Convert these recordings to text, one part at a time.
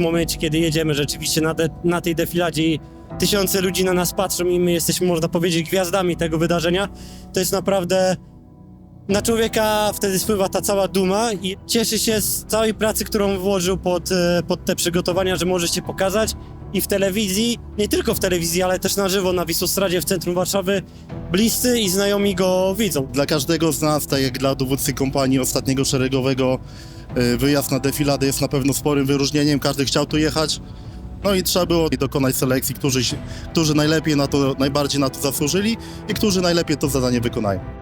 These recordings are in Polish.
momencie, kiedy jedziemy rzeczywiście na, de, na tej defiladzie i tysiące ludzi na nas patrzą i my jesteśmy, można powiedzieć, gwiazdami tego wydarzenia, to jest naprawdę na człowieka wtedy spływa ta cała duma i cieszy się z całej pracy, którą włożył pod, e, pod te przygotowania, że może się pokazać i w telewizji, nie tylko w telewizji, ale też na żywo na Wisłostradzie w centrum Warszawy, bliscy i znajomi go widzą. Dla każdego z nas, tak jak dla dowódcy kompanii ostatniego szeregowego, y, wyjazd na defiladę jest na pewno sporym wyróżnieniem. Każdy chciał tu jechać. No i trzeba było dokonać selekcji, którzy, którzy najlepiej na to, najbardziej na to zasłużyli i którzy najlepiej to zadanie wykonają.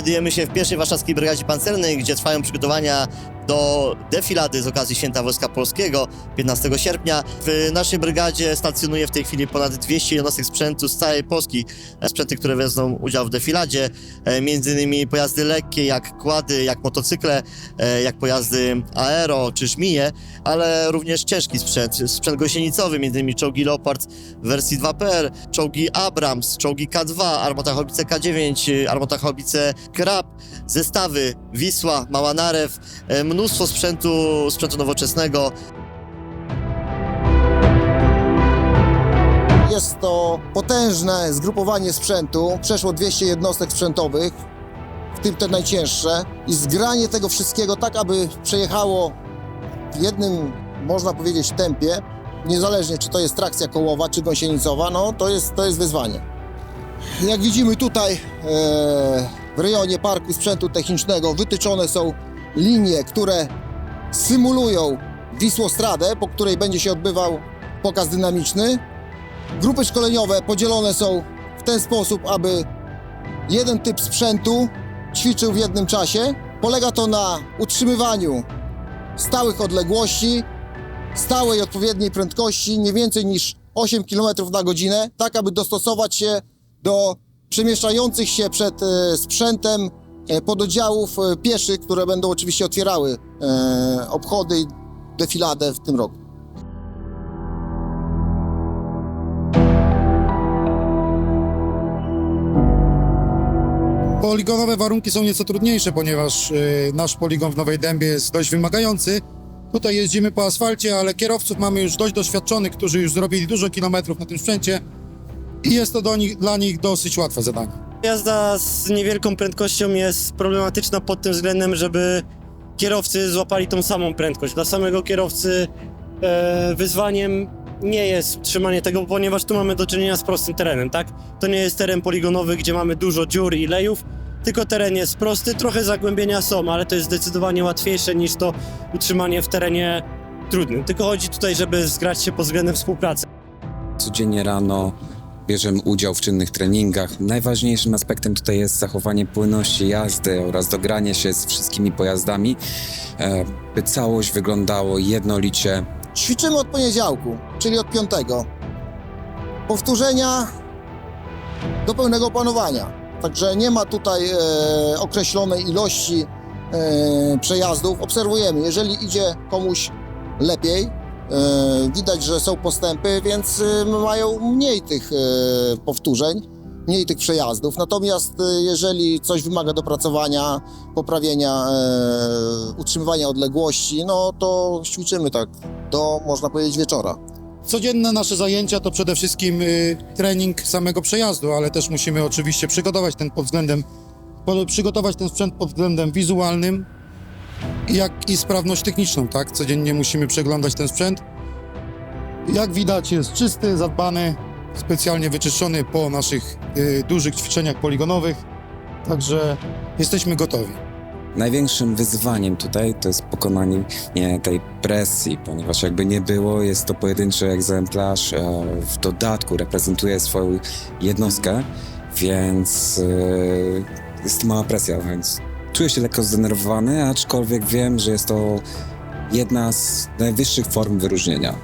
Znajdujemy się w pierwszej warszawskiej brygadzie pancernej, gdzie trwają przygotowania do defilady z okazji Święta Wojska Polskiego 15 sierpnia. W naszej brygadzie stacjonuje w tej chwili ponad 200 jednostek sprzętu z całej Polski. E, Sprzęty, które wezmą udział w defiladzie, e, między innymi pojazdy lekkie, jak kłady, jak motocykle, e, jak pojazdy aero czy żmije, ale również ciężki sprzęt, sprzęt gąsienicowy, między innymi czołgi Leopard w wersji 2PR, czołgi Abrams, czołgi K2, armata Haubice K9, y, armata Haubice Krab, zestawy Wisła, Mała Narew, e, mnóstwo sprzętu, sprzętu nowoczesnego. Jest to potężne zgrupowanie sprzętu, przeszło 200 jednostek sprzętowych, w tym te najcięższe, i zgranie tego wszystkiego tak, aby przejechało w jednym, można powiedzieć, tempie, niezależnie czy to jest trakcja kołowa, czy gąsienicowa, no to jest, to jest wyzwanie. Jak widzimy tutaj e, w rejonie Parku Sprzętu Technicznego wytyczone są linie, które symulują Wisłostradę, po której będzie się odbywał pokaz dynamiczny. Grupy szkoleniowe podzielone są w ten sposób, aby jeden typ sprzętu ćwiczył w jednym czasie. Polega to na utrzymywaniu stałych odległości, stałej odpowiedniej prędkości, nie więcej niż 8 km na godzinę, tak aby dostosować się do przemieszczających się przed e, sprzętem pododdziałów e, pieszych, które będą oczywiście otwierały e, obchody i defiladę w tym roku. Poligonowe warunki są nieco trudniejsze, ponieważ nasz poligon w Nowej Dębie jest dość wymagający. Tutaj jeździmy po asfalcie, ale kierowców mamy już dość doświadczonych, którzy już zrobili dużo kilometrów na tym sprzęcie i jest to nich, dla nich dosyć łatwe zadanie. Jazda z niewielką prędkością jest problematyczna pod tym względem, żeby kierowcy złapali tą samą prędkość. Dla samego kierowcy e, wyzwaniem nie jest trzymanie tego, ponieważ tu mamy do czynienia z prostym terenem, tak? To nie jest teren poligonowy, gdzie mamy dużo dziur i lejów, tylko teren jest prosty, trochę zagłębienia są, ale to jest zdecydowanie łatwiejsze niż to utrzymanie w terenie trudnym. Tylko chodzi tutaj, żeby zgrać się pod względem współpracy. Codziennie rano bierzemy udział w czynnych treningach. Najważniejszym aspektem tutaj jest zachowanie płynności jazdy oraz dogranie się z wszystkimi pojazdami, e, by całość wyglądało jednolicie. Ćwiczymy od poniedziałku, czyli od piątego. Powtórzenia do pełnego opanowania. Także nie ma tutaj e, określonej ilości e, przejazdów. Obserwujemy, jeżeli idzie komuś lepiej, widać, że są postępy, więc e, mają mniej tych e, powtórzeń, mniej tych przejazdów. Natomiast e, jeżeli coś wymaga dopracowania, poprawienia, e, utrzymywania odległości, no to ćwiczymy tak do, można powiedzieć, wieczora. Codzienne nasze zajęcia to przede wszystkim y, trening samego przejazdu, ale też musimy oczywiście przygotować ten pod względem, przygotować ten sprzęt pod względem wizualnym, jak i sprawność techniczną, tak? Codziennie musimy przeglądać ten sprzęt. Jak widać jest czysty, zadbany, specjalnie wyczyszczony po naszych y, dużych ćwiczeniach poligonowych, także jesteśmy gotowi. Największym wyzwaniem tutaj to jest pokonanie nie, tej presji, ponieważ jakby nie było, jest to pojedynczy egzemplarz, e, w dodatku reprezentuje swoją jednostkę, więc e, jest mała presja, więc czuję się lekko zdenerwowany, aczkolwiek wiem, że jest to jedna z najwyższych form wyróżnienia.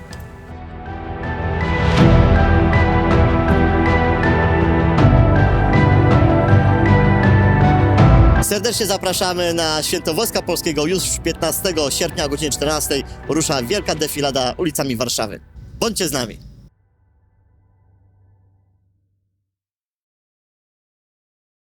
Serdecznie zapraszamy na Święto Wojska Polskiego już 15 sierpnia o godzinie 14 rusza wielka defilada ulicami Warszawy. Bądźcie z nami!